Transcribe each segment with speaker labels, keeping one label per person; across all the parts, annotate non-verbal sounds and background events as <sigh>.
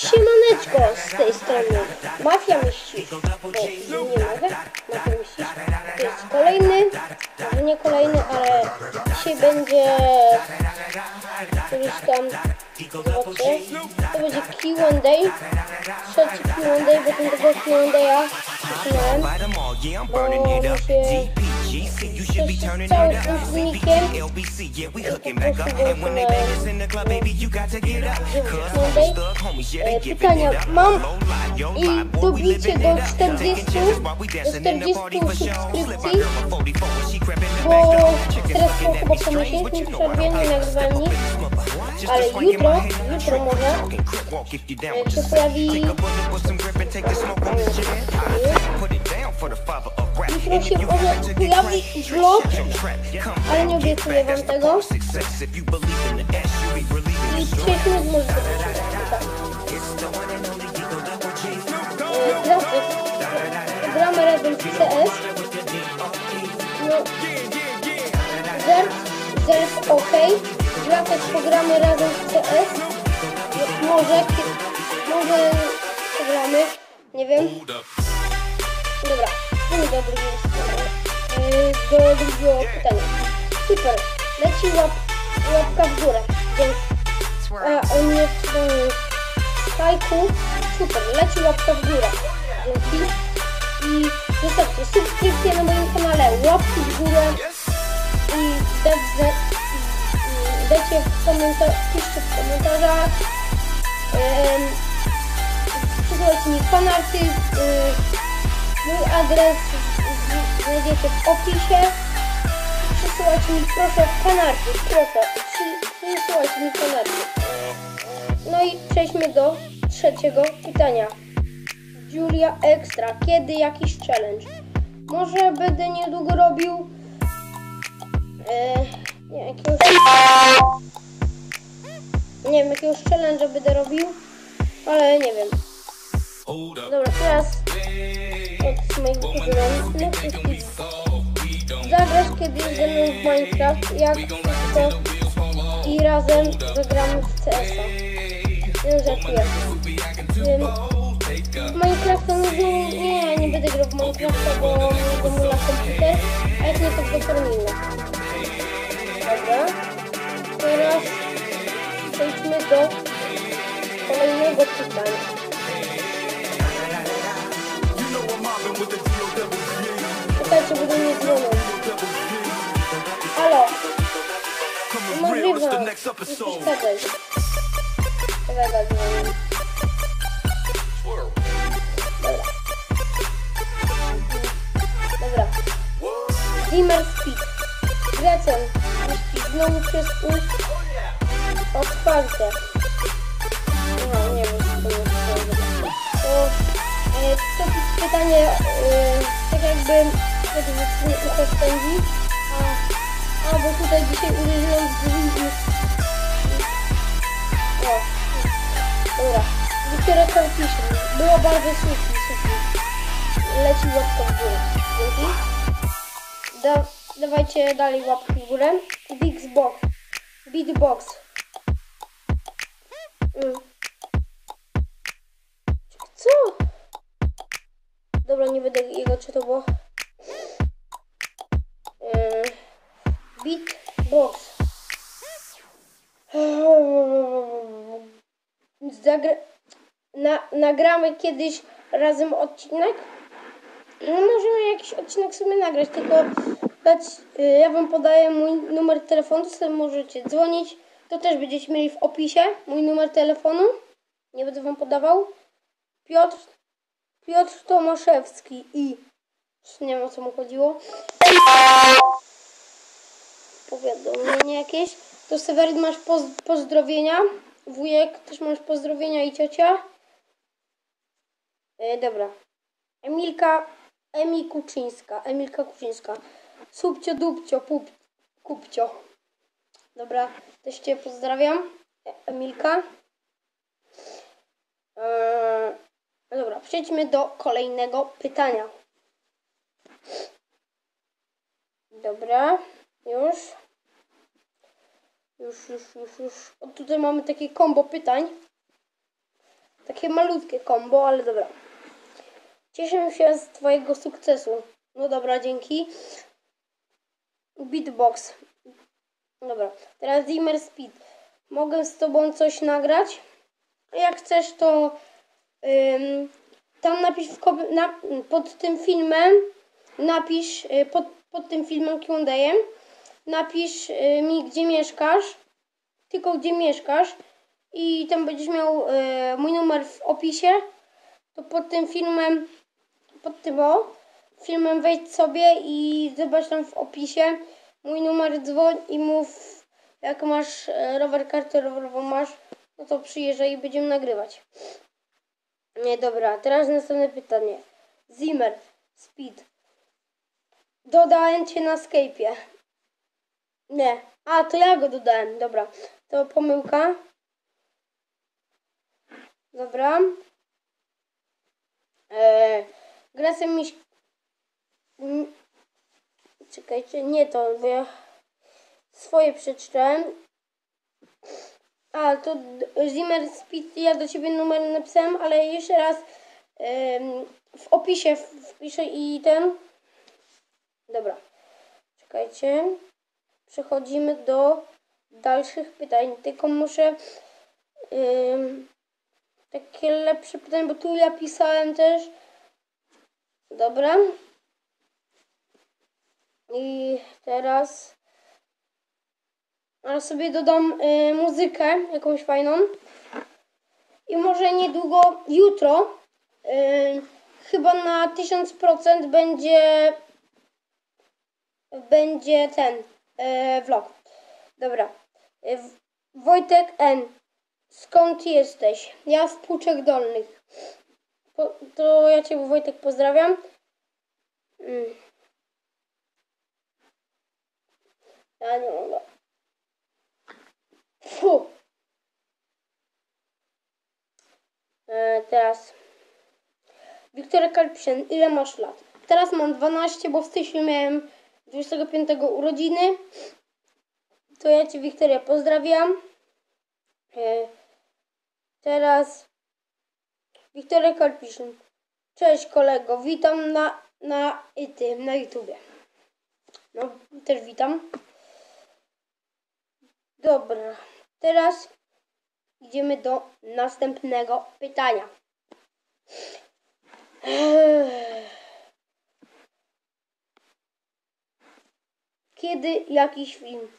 Speaker 1: Siemaneczko z tej strony Mafia Myślisz, bo nie mogę, Mafia Myślisz. To jest kolejny, może nie kolejny, ale dzisiaj będzie któryś tam, zobaczcie, to będzie Q&A, trzeci Q&A, bo ten tego Q&A zaczynałem, bo się GC, you should be turning it up. CPT, LBC, yeah, we hooking back up. And when they bang us in the club, baby,
Speaker 2: you got to get up.
Speaker 1: Cause homies, thug homies, yeah, they giving it up. Low life, yo life, boy, we living it up. Taking chances while we dancing in the party for show. Slip my girl a
Speaker 2: 44 when she crept in
Speaker 1: the back door. Chickens looking at me strange, but you know I don't play. Step up in this mother. Just a swing in my hand, I'm tripping, talking, crip walk if you down with the set. Take a bullet with some grip and take the smoke on the jet. I put it dzisiaj nie może to być tak. E, gra- e, Gramy razem w CS. No, Zerf, Zerf ok. Grafek pogramy razem w CS. No, Może, może pogramy, nie wiem. Dobra, idziemy do drugiego. E, Do drugiego pytania. Super, leci łap, łapka w górę. Dzięki. A on mnie Kajku, super, leci łapka w górę. Dzięki. I zostawcie subskrypcję na moim kanale, łapki w górę i dajcie, dajcie w komentarz, piszcie w komentarzach. Um, Przysyłajcie mi fanarty. y, mój adres znajdziecie w opisie. Przysyłajcie mi proszę fanarty, proszę. Przy, przysyłajcie mi fanarty. No i przejdźmy do trzeciego pytania. Julia Extra. Kiedy jakiś challenge? Może będę niedługo robił e, nie, jakiegoś nie wiem, jakiegoś challenge'a będę robił, ale nie wiem. Dobra, teraz od moich wybrałem Zagrasz kiedyś ze mną w Minecraft, jak to i razem zagramy w CS-a. Nie żartuję. W Minecrafta no, nie, nie będę grał w Minecrafta, bo mnie zamula komputer, a jak nie to w Farminga. Dobra. Teraz przejdźmy do kolejnego pytania. Czekajcie, bo do mnie dzwonią. Halo. Możliwe. Nie przeszkadzaj. Kolega dzwoni. Dobra. Dobra. Dimmer Speed. Jeśli znowu przez U. Otwarte. To jest pytanie, e, tak jakby wtedy nie ucho spędzi. A, a, bo tutaj dzisiaj uderzyłem w drzwi. O, dobra. Dopiero pisze. Było bardzo suchi, suchi. Leci łapka w górę. Dzięki. Da, dawajcie dalej łapki w górę. Beatbox. Beatbox. Mm. Co? Dobra, nie będę jego czytał, Yy, Beatbox. Zagra na, nagramy kiedyś razem odcinek. No możemy jakiś odcinek sobie nagrać, tylko dać, y, ja wam podaję mój numer telefonu, sobie możecie dzwonić. To też będziecie mieli w opisie mój numer telefonu. Nie będę wam podawał. Piotr, Piotr Tomaszewski i nie wiem o co mu chodziło. Powiadomienie jakieś. To Seweryn masz poz pozdrowienia. Wujek też masz pozdrowienia i ciocia. E, dobra. Emilka, Emi Kuczyńska, Emilka Kuczyńska. Subcio, dupcio, pup, kupcio. Dobra, też Cię pozdrawiam. E, Emilka. Eee, dobra, przejdźmy do kolejnego pytania. Dobra, już. Już, już, już, już. O, tutaj mamy takie kombo pytań. Takie malutkie kombo, ale dobra. Cieszę się z twojego sukcesu. No dobra, dzięki. Beatbox. Dobra, teraz Dimmer Speed. Mogę z tobą coś nagrać? Jak chcesz, to tam napisz w na, pod tym filmem, napisz y, pod, pod tym filmem Q&A, napisz y, mi, gdzie mieszkasz, tylko gdzie mieszkasz i tam będziesz miał y, mój numer w opisie, to pod tym filmem, pod tym o, filmem wejdź sobie i zobacz tam w opisie mój numer, dzwoń i mów, jak masz rower, kartę rowerową masz, no to przyjeżdżaj i będziemy nagrywać. Nie, dobra, teraz następne pytanie. Zimmer, Speed. Dodałem cię na Skype'ie. Nie. A, to ja go dodałem. Dobra. To pomyłka. Dobra. Eee, Grasem miś... Czekajcie, nie to, bo ja swoje przeczytałem. A, to Zimmer Speed, ja do ciebie numer napisałem, ale jeszcze raz w opisie wpiszę i ten. Dobra. Czekajcie. Przechodzimy do dalszych pytań. Tylko muszę takie lepsze pytania, bo tu ja pisałem też. Dobra. I teraz ale sobie dodam y, muzykę jakąś fajną. I może niedługo, jutro, y, chyba na 1000% będzie będzie ten y, vlog. Dobra. Y, Wojtek N. Skąd jesteś? Ja z Płuczek Dolnych. Po, to ja Cię Wojtek pozdrawiam. Mm. Ja nie mogę. Fu. E, teraz. Wiktoria Kalpszen, ile masz lat? Teraz mam 12, bo w styczniu miałem 25 urodziny. To ja Cię, Wiktoria, pozdrawiam. E, teraz. Wiktoria Kalpiszyn. Cześć kolego, witam na, na, tym, na YouTubie. No, też witam. Dobra, teraz idziemy do następnego pytania. <sighs> Kiedy jakiś film?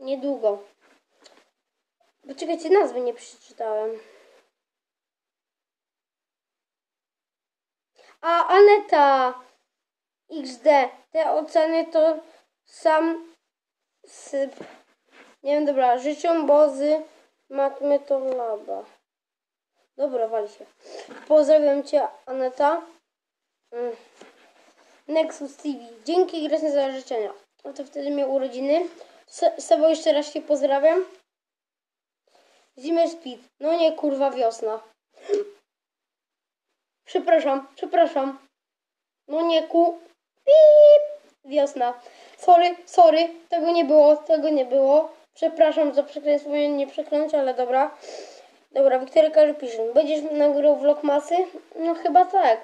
Speaker 1: Niedługo. Poczekajcie, nazwy nie przeczytałem. A Aneta XD, te oceny to sam syp. Nie wiem, dobra, życzę Bozy Matmy to laba. Dobra, wali się. Pozdrawiam Cię, Aneta. Mm. Nexus TV. Dzięki Gresny za życzenia. No to wtedy miał urodziny. Z Sobą jeszcze raz Cię pozdrawiam. Zimmer Speed. No nie, kurwa, wiosna. Przepraszam, przepraszam. No nie, ku... Pip. Wiosna. Sorry, sorry. Tego nie było, tego nie było. Przepraszam za przekleństwo, nie przeklęć, ale dobra. Dobra, Wiktoria Karpiszyn. Będziesz nagrywał vlogmasy? No chyba tak.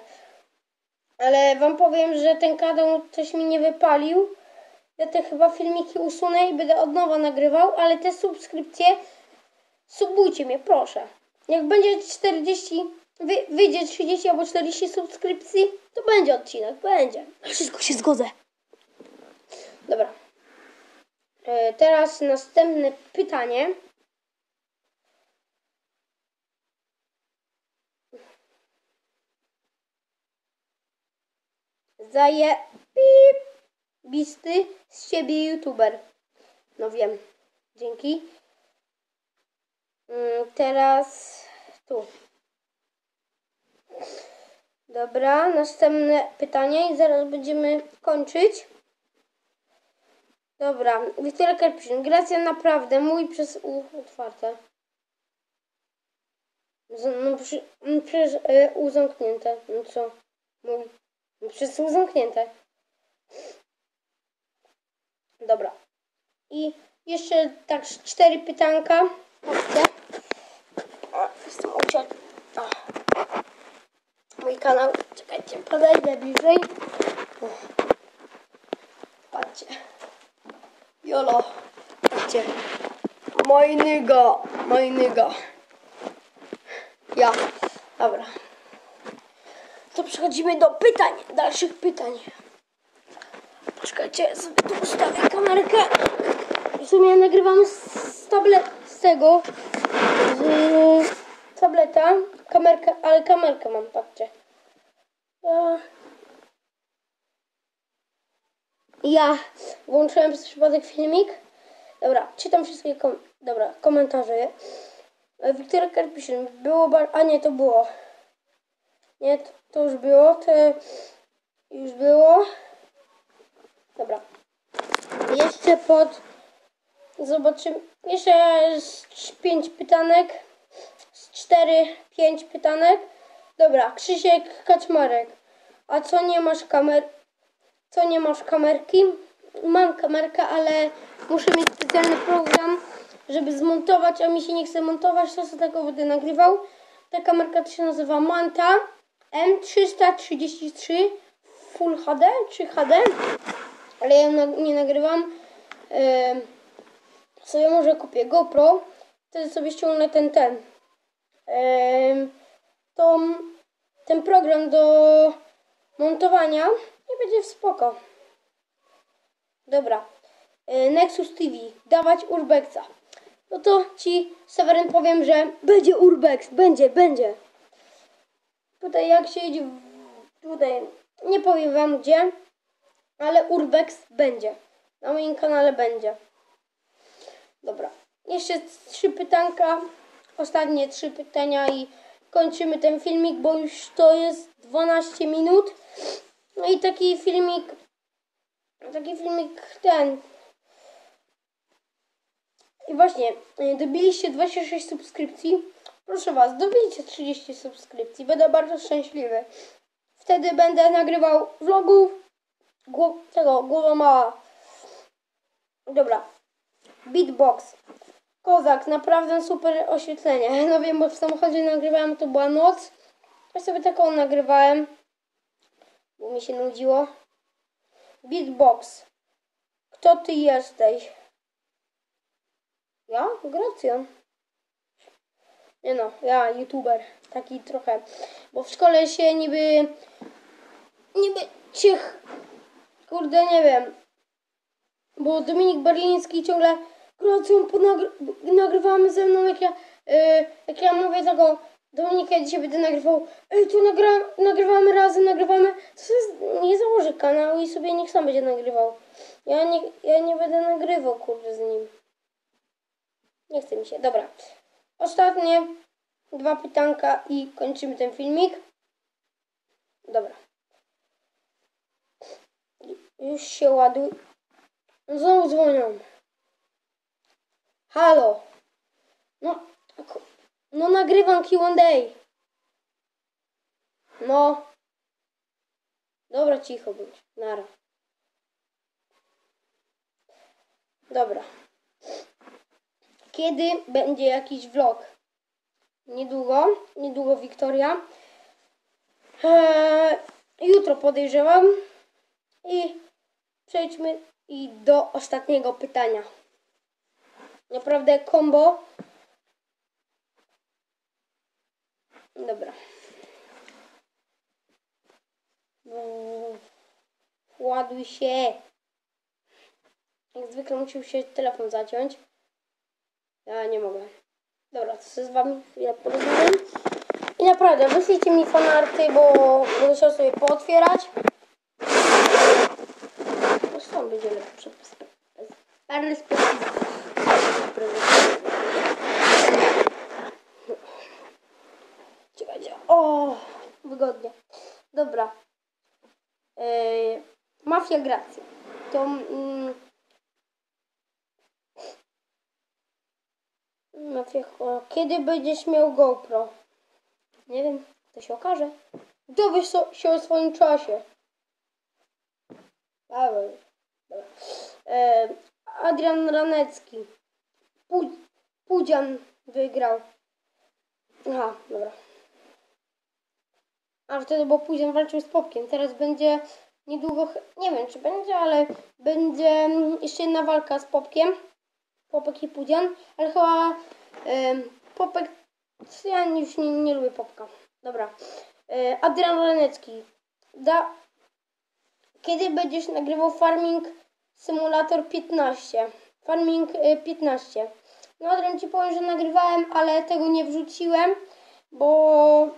Speaker 1: Ale wam powiem, że ten kanał coś mi nie wypalił. Ja te chyba filmiki usunę i będę od nowa nagrywał, ale te subskrypcje subujcie mnie, proszę. Jak będzie 40, wy, wyjdzie 30 albo 40 subskrypcji, to będzie odcinek, będzie. Wszystko się zgodzę. Dobra. E, Teraz następne pytanie. Zaje bisty z siebie youtuber. No wiem. Dzięki. Mm, Teraz tu. Dobra, następne pytanie i zaraz będziemy kończyć. Dobra, Wiktoria Karpiszyn. Gracja naprawdę, mój przez U otwarte. Z, no przy, przez y, U zamknięte. No co? Mój. No przez U zamknięte. Dobra. I jeszcze tak cztery pytanka. A, Jestem uciek. O. kanał. Czekajcie, podejdę bliżej. O. Patrzcie. Jolo. Patrzcie. Mój nyga. Ja. Dobra. To przechodzimy do pytań. Dalszych pytań. Czekajcie, ja sobie tu ustawię kamerkę. W sumie nagrywamy z, tablet, z tego, z tableta, kamerkę, ale kamerkę mam, patrzcie. Ja włączyłem przez przypadek filmik. Dobra, czytam wszystkie kom dobra, komentarze. Wiktoria Karpiszyn, było bar... A nie, to było. Nie, to, to już było, to już było. Dobra. Jeszcze pod... Zobaczymy. Jeszcze z pięć pytanek. Z cztery, pięć pytanek. Dobra, Krzysiek Kaczmarek. A co nie masz kamer... Co nie masz kamerki? Mam kamerkę, ale muszę mieć specjalny program, żeby zmontować, a mi się nie chce montować, to sobie tego będę nagrywał. Ta kamerka to się nazywa Manta M333 Full HD czy HD, ale ja nie nagrywam. Em, sobie może kupię GoPro, wtedy sobie ściągnę ten ten. Em, tą, ten program do montowania i będzie spoko. Dobra. E, Nexus TV. Dawać Urbexa. No to ci, Seweryn, powiem, że będzie Urbex. Będzie, będzie. Tutaj jak się idzie, tutaj nie powiem wam gdzie, ale Urbex będzie. Na moim kanale będzie. Dobra. Jeszcze trzy pytanka. Ostatnie trzy pytania i kończymy ten filmik, bo już to jest 12 minut. No i taki filmik, taki filmik ten. I właśnie, y, dobiliście 26 subskrypcji. Proszę Was, dobijcie 30 subskrypcji. Będę bardzo szczęśliwy. Wtedy będę nagrywał vlogów. Tego, głowa mała. Dobra. Beatbox. Kozak, naprawdę super oświetlenie. <laughs> No wiem, bo w samochodzie nagrywałem, to była noc. Ja sobie taką nagrywałem, bo mi się nudziło. Beatbox. Kto ty jesteś? Ja? Gracjan. Nie no, ja youtuber. Taki trochę. Bo w szkole się niby... Niby ciech... Kurde, nie wiem. Bo Dominik Berliński ciągle Gracjan, ponagry... nagrywamy ze mną, jak ja... Yy, jak ja mówię tego... Dominika dzisiaj będę nagrywał. Ej, tu nagra... nagrywamy razem, nagrywamy. To sobie nie założę kanału i sobie niech sam będzie nagrywał. Ja nie, ja nie będę nagrywał, kurde, z nim. Nie chce mi się. Dobra. Ostatnie dwa pytanka i kończymy ten filmik. Dobra. Już się ładuj. Znowu dzwonią. Halo. No, ku- no nagrywam Q&A. No. Dobra, cicho bądź. Nara. Dobra. Kiedy będzie jakiś vlog? Niedługo, niedługo Wiktoria. Eee, jutro podejrzewam. I przejdźmy i do ostatniego pytania. Naprawdę combo. Dobra. Mm, Ładuj się. Jak zwykle musiał się telefon zaciąć. Ja nie mogę. Dobra, to sobie z wami chwilę porozmawiam. I naprawdę, wyślijcie mi fanarty, bo będę chciał sobie pootwierać. No stąd będzie przepis. Parę z Czekajcie. O, wygodnie. Dobra. Yy, Mafia Gracja. To... Mm, Mafia, kiedy będziesz miał GoPro? Nie wiem, to się okaże. Dowiesz so, się o swoim czasie. Paweł. E, Adrian Ranecki. Pu- Pudzian wygrał. Aha, dobra. A wtedy, bo później walczył z Popkiem. Teraz będzie niedługo, nie wiem czy będzie, ale będzie jeszcze jedna walka z Popkiem. Popek i Pudzian, ale chyba Popek, ja już nie, nie lubię Popka. Dobra. E, Adrian Renecki. Da, kiedy będziesz nagrywał Farming Simulator 15? Farming y, 15. No Adrian ci powiem, że nagrywałem, ale tego nie wrzuciłem, bo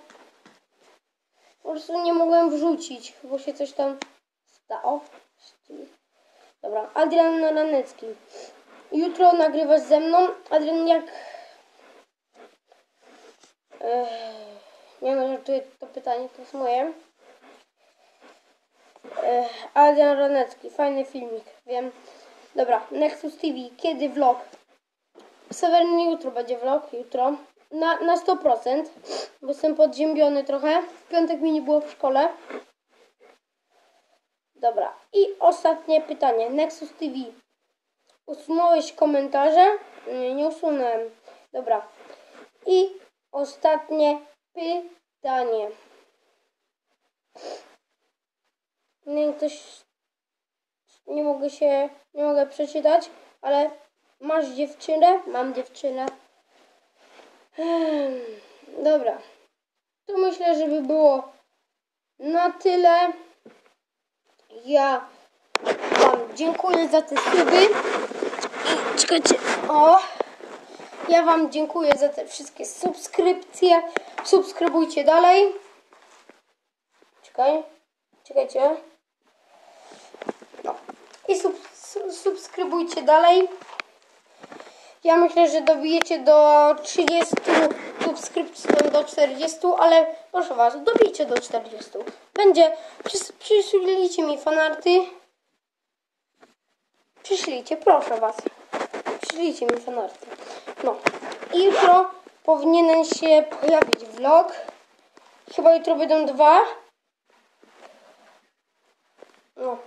Speaker 1: po prostu nie mogłem wrzucić, bo się coś tam stało. Dobra, Adrian Ranecki. Jutro nagrywasz ze mną. Adrian, jak... Ech, nie wiem, żartuję to pytanie, to jest moje. Ech, Adrian Ranecki, fajny filmik, wiem. Dobra, Nexus TV, kiedy vlog? Sewerny jutro będzie vlog, jutro. Na, na 100%, bo jestem podziębiony trochę. W piątek mi nie było w szkole. Dobra, i ostatnie pytanie. Nexus TV. Usunąłeś komentarze? Nie, nie usunąłem. Dobra. I ostatnie pytanie. Nie ktoś... Nie mogę się... Nie mogę przeczytać, ale masz dziewczynę? Mam dziewczynę. Dobra. To myślę, że by było na tyle. Ja Wam dziękuję za te suby. I czekajcie. O! Ja Wam dziękuję za te wszystkie subskrypcje. Subskrybujcie dalej. Czekaj. Czekajcie. No. I sub, sub, subskrybujcie dalej. Ja myślę, że dobijecie do 30 subskrypcji do- do 40, ale proszę Was, dobijcie do 40. Będzie, przyślijcie mi fanarty. Przyślijcie, proszę Was. Przyślijcie mi fanarty. No. I jutro powinien się pojawić vlog. Chyba jutro będą dwa. No.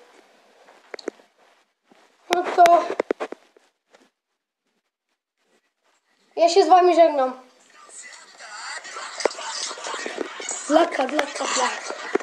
Speaker 1: No to... Ja się z wami żegnam. Blaka, blaka, blaka.